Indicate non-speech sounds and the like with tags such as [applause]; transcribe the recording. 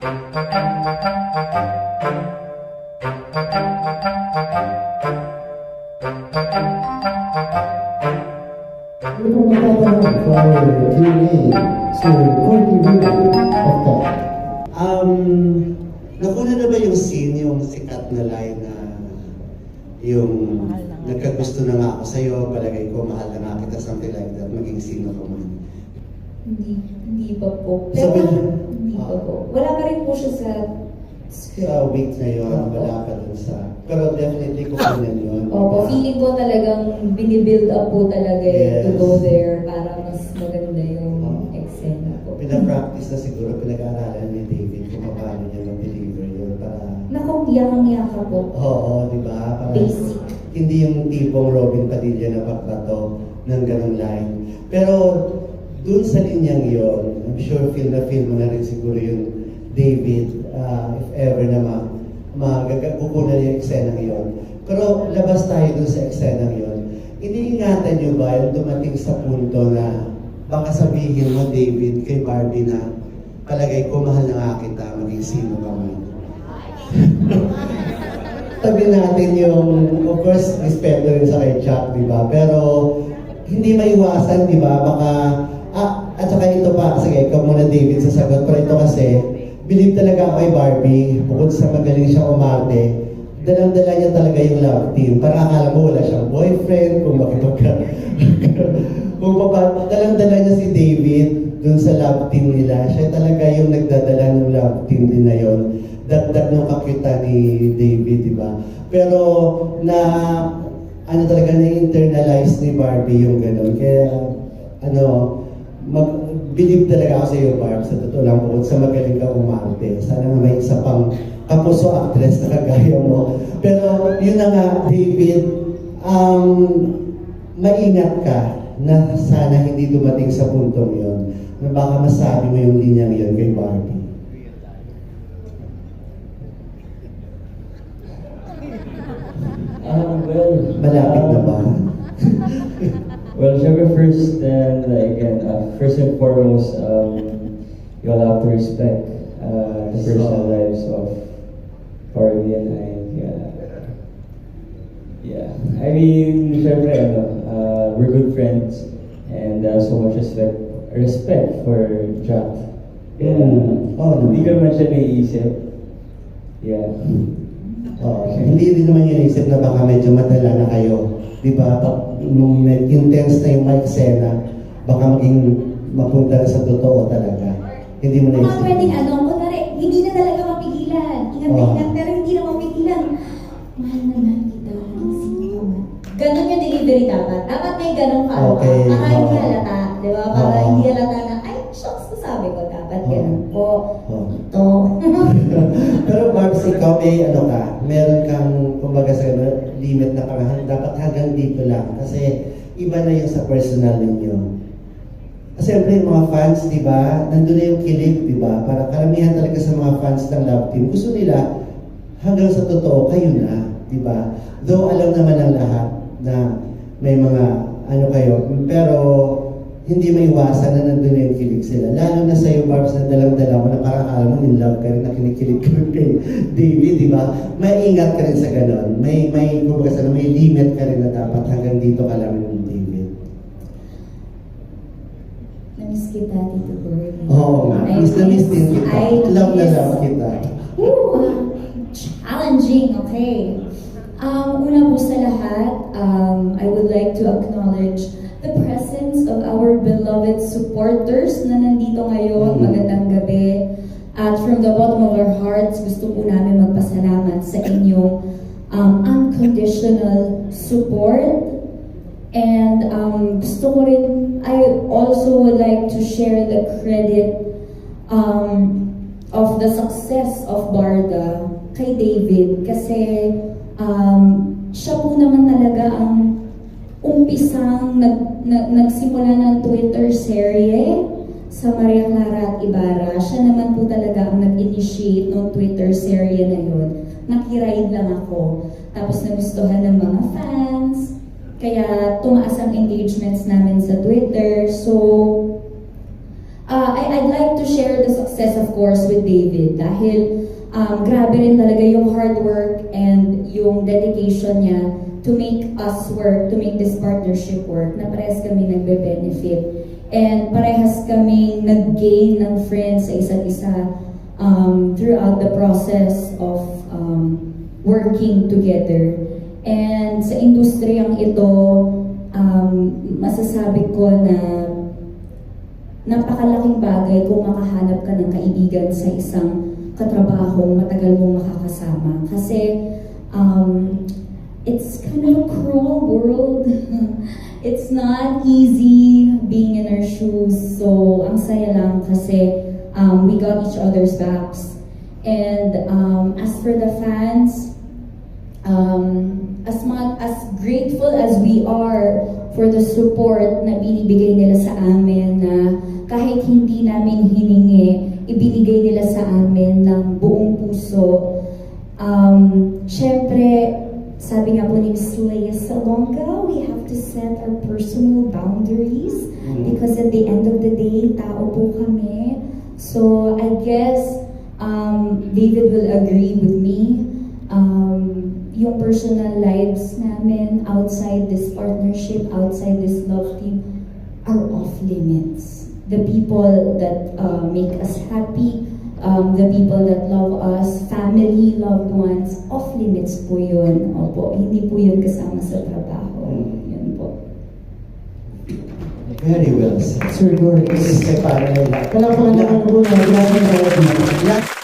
Um, nakuna na ba yung scene, yung sikat na line na yung nagkagusto na nga ako sa'yo, palagay ko mahal na nga kita, something like that, maging sino ka man. Hindi, hindi pa po. Pero, will- hindi pa ah. po. Wala pa rin po siya sa script. Sa week na yun, wala ka dun sa... Pero definitely kukunan yun. Opo, feeling ko talagang binibuild up po talaga eh, to Yes. go there para mas maganda yung Oo. eksena po. Pinapractice na siguro, pinag-aaralan ni David kung paano niya mag-deliver yun para... Naku, yakang-yaka po. Oo, di ba? Para Basic. Hindi yung tipong Robin Padilla na pagbato ng ganong line. Pero dun sa linyang yon, I'm sure feel na feel mo na rin siguro yung David, ah, if ever na ma magagagukunan yung eksena yon. Pero labas tayo dun sa eksena yon. Iniingatan niyo ba yung dumating sa punto na baka sabihin mo, David, kay Barbie na palagay ko mahal na nga kita, maging sino ka man. [laughs] tabi natin yung, of course, respeto rin sa kay Chuck, di ba? Pero, hindi maiwasan, di ba? Baka, at saka ito pa, sige, ikaw muna David sa sagot, pero ito kasi, believe talaga ako kay Barbie, bukod sa magaling siya umarte, dalang-dala niya talaga yung love team. Para akala mo wala siyang boyfriend, kung makipagka... [laughs] kung papa, dalang-dala niya si David dun sa love team nila. Siya talaga yung nagdadala ng love team din na yun. Dagdag ng kakyuta ni David, di ba? Pero na ano talaga na-internalize ni Barbie yung gano'n. Kaya ano, mag, believe talaga ako sa iyo, Barb, sa totoo lang bukod sa magaling ka umarte. Sana nga may isa pang kapuso actress na kagaya mo. Pero yun na nga, David, um, maingat ka na sana hindi dumating sa puntong yun na baka masabi mo yung linyang yun kay Barbie. Um, well, Malapit na ba? Well, syempre first and like, again, uh, first and foremost, um, you all have to respect uh, the personal lives of Barbie and I. Yeah. Yeah. I mean, syempre, ano, uh, we're good friends and uh, so much respect respect for Jack. Yeah. Mm. Oh, Hindi ko naman. siya naiisip. Yeah. Oo. [laughs] Hindi rin naman yung isip na baka medyo madala na kayo. Di ba? Nung med- intense na yung eksena, baka maging mapunta na sa totoo talaga. Hindi mo na Mga pwedeng ano, kunwari, hindi na talaga mapigilan. Ingat na Oh. ingat, pero hindi na mapigilan. Mahal na mahal kita, sino ka man. Ganon yung delivery dapat. Dapat may ganon ka. Okay. Para hindi Oo. halata. Di ba? Para Oo. hindi halata na, ay, shocks ko sabi ko. Dapat Oo. ganon po. Oo. Ito. [laughs] Pero Barbs, ikaw may ano ka, meron kang, kumbaga sa ano, limit na parang dapat hanggang dito lang. Kasi iba na yung sa personal ninyo. Siyempre yung mga fans, di ba, nandun na yung kilig, di ba? Para karamihan talaga sa mga fans ng Love Team, gusto nila hanggang sa totoo, kayo na, di ba? Though alam naman ng lahat na may mga ano kayo, pero hindi may iwasan na nandun na yung kilig sila. Lalo na sa'yo, Barbs, na dalang-dala mo na parang alam mo, in love ka rin, na kinikilig ka rin kay David, di ba? May ingat ka rin sa ganon. May, may, kumbaga sa may limit ka rin na dapat hanggang dito ka lang yung David. Namiss kita, Tito Bird. Oo nga, miss na miss din kita. I Love na love kita. Woo! Challenging, okay. Um, una po sa lahat, um, I would like to acknowledge the presence beloved supporters na nandito ngayon. Mhm. Magandang gabi. At from the bottom of our hearts, gusto po namin magpasalamat sa inyong um, unconditional support. And um, gusto ko rin, I also would like to share the credit um, of the success of Barda kay David kasi um, siya po naman talaga ang umpisang nag, nag, nagsimula ng Twitter serye sa Maria Clara at Ibarra. Siya naman po talaga ang nag-initiate ng Twitter serye na yun. Nakiride lang ako. Tapos nagustuhan ng mga fans. Kaya tumaas ang engagements namin sa Twitter. So, Uh, I, I'd like to share the success, of course, with David dahil um, grabe rin talaga yung hard work and yung dedication niya to make us work, to make this partnership work, na parehas kami nagbe-benefit. And parehas kaming nag-gain ng friends sa isa't isa um, throughout the process of um, working together. And sa industriyang ito, um, masasabi ko na napakalaking bagay kung makahanap ka ng kaibigan sa isang katrabahong matagal mong makakasama. Kasi um, it's kind of a cruel world. [laughs] it's not easy being in our shoes. So, ang saya lang kasi um, we got each other's backs. And um, as for the fans, um, as much as grateful as we are for the support na binibigay nila sa amin na kahit hindi namin hiningi, ibinigay nila sa amin ng buong puso. Um, Siyempre, sabi nga po ni Ms. Leia Salonga, we have to set our personal boundaries because at the end of the day, tao po kami. So, I guess um, David will agree with me. Um, yung personal lives namin outside this partnership, outside this love team, are off limits. The people that uh, make us happy, um, the people that love us, family, loved ones, off limits po yun. Opo, hindi po yun kasama sa trabaho. Yun po. Very well said. Sir Doris. Wala pa nga naman po na.